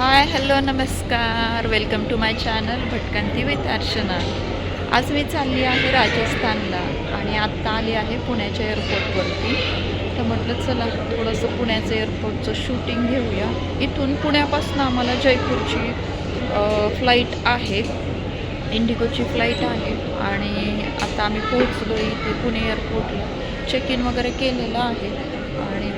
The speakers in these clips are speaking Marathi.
हाय हॅलो नमस्कार. Welcome to my channel Bhatkanti with Archana. आज मी चालली आहे राजस्थानला आणि आत्ता आली आहे पुण्याच्या एअरपोर्टवरती तर म्हटलं चला थोडंसं पुण्याचं एअरपोर्टचं शूटिंग घेऊया. इथून पुण्यापासून आम्हाला जयपूरची फ्लाईट आहे. इंडिगोची फ्लाईट आहे. आणि आता आम्ही पोहोचलो इथे पुणे एअरपोर्टला चेक इन वगैरे केलेलं आहे. आणि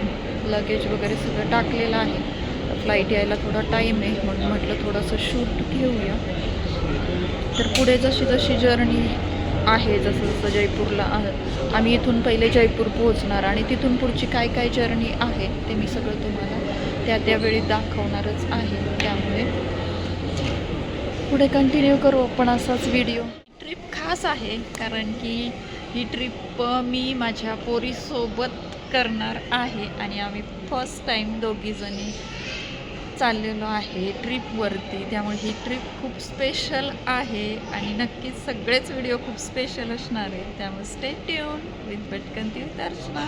लगेज वगैरे सगळं टाकलेलं आहे. फ्लाईट यायला थोडा टाईम आहे. म्हणून म्हटलं थोडंसं शूट घेऊया. तर पुढे जशी जशी जर्नी आहे जसं जसं जयपूरला आ- आम्ही इथून पहिले जयपूर पोहोचणार आणि तिथून पुढची काय काय जर्नी आहे ते मी सगळं तुम्हाला त्या त्यावेळी दाखवणारच आहे. त्यामुळे पुढे कंटिन्यू करू आपण असाच व्हिडिओ ट्रिप खास आहे कारण की ही ट्रिप मी माझ्या पोरीसोबत करणार आहे आणि आम्ही फर्स्ट टाईम दोघीजणी चाललेलो आहे ट्रिपवरती त्यामुळे ही ट्रिप खूप स्पेशल आहे आणि नक्कीच सगळेच व्हिडिओ खूप स्पेशल असणार आहे त्यामुळे स्टे ट्यून विथ भटकंती दर्शना.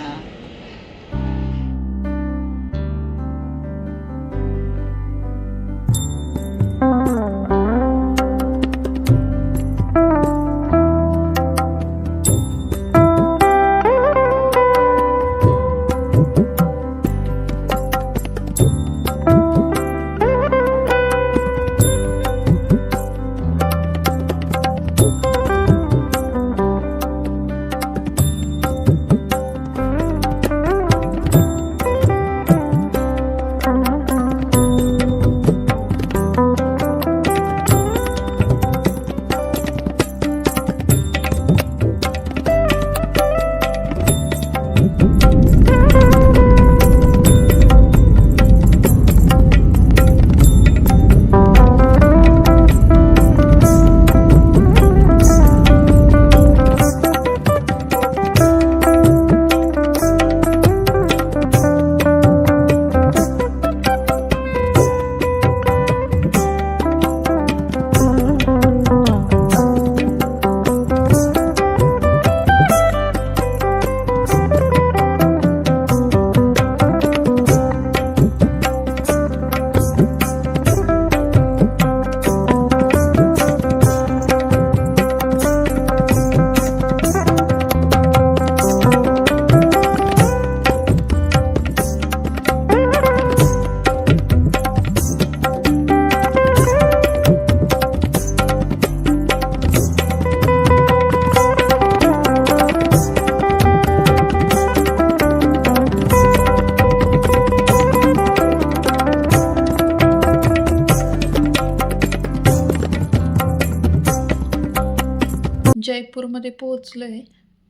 जयपूरमध्ये पोहोचलो आहे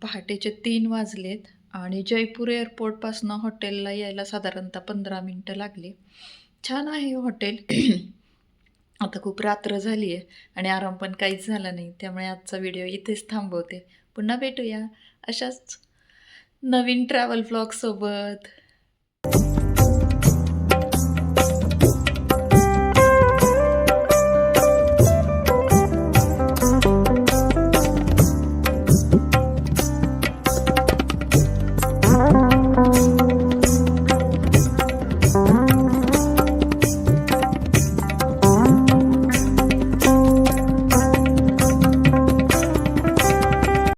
पहाटेचे तीन वाजलेत आणि जयपूर एअरपोर्टपासून हॉटेलला यायला साधारणतः पंधरा मिनटं लागली. छान आहे हो हॉटेल. आता खूप रात्र झाली आहे आणि आराम पण काहीच झाला नाही त्यामुळे आजचा व्हिडिओ इथेच थांबवते. पुन्हा भेटूया अशाच नवीन ट्रॅव्हल ब्लॉगसोबत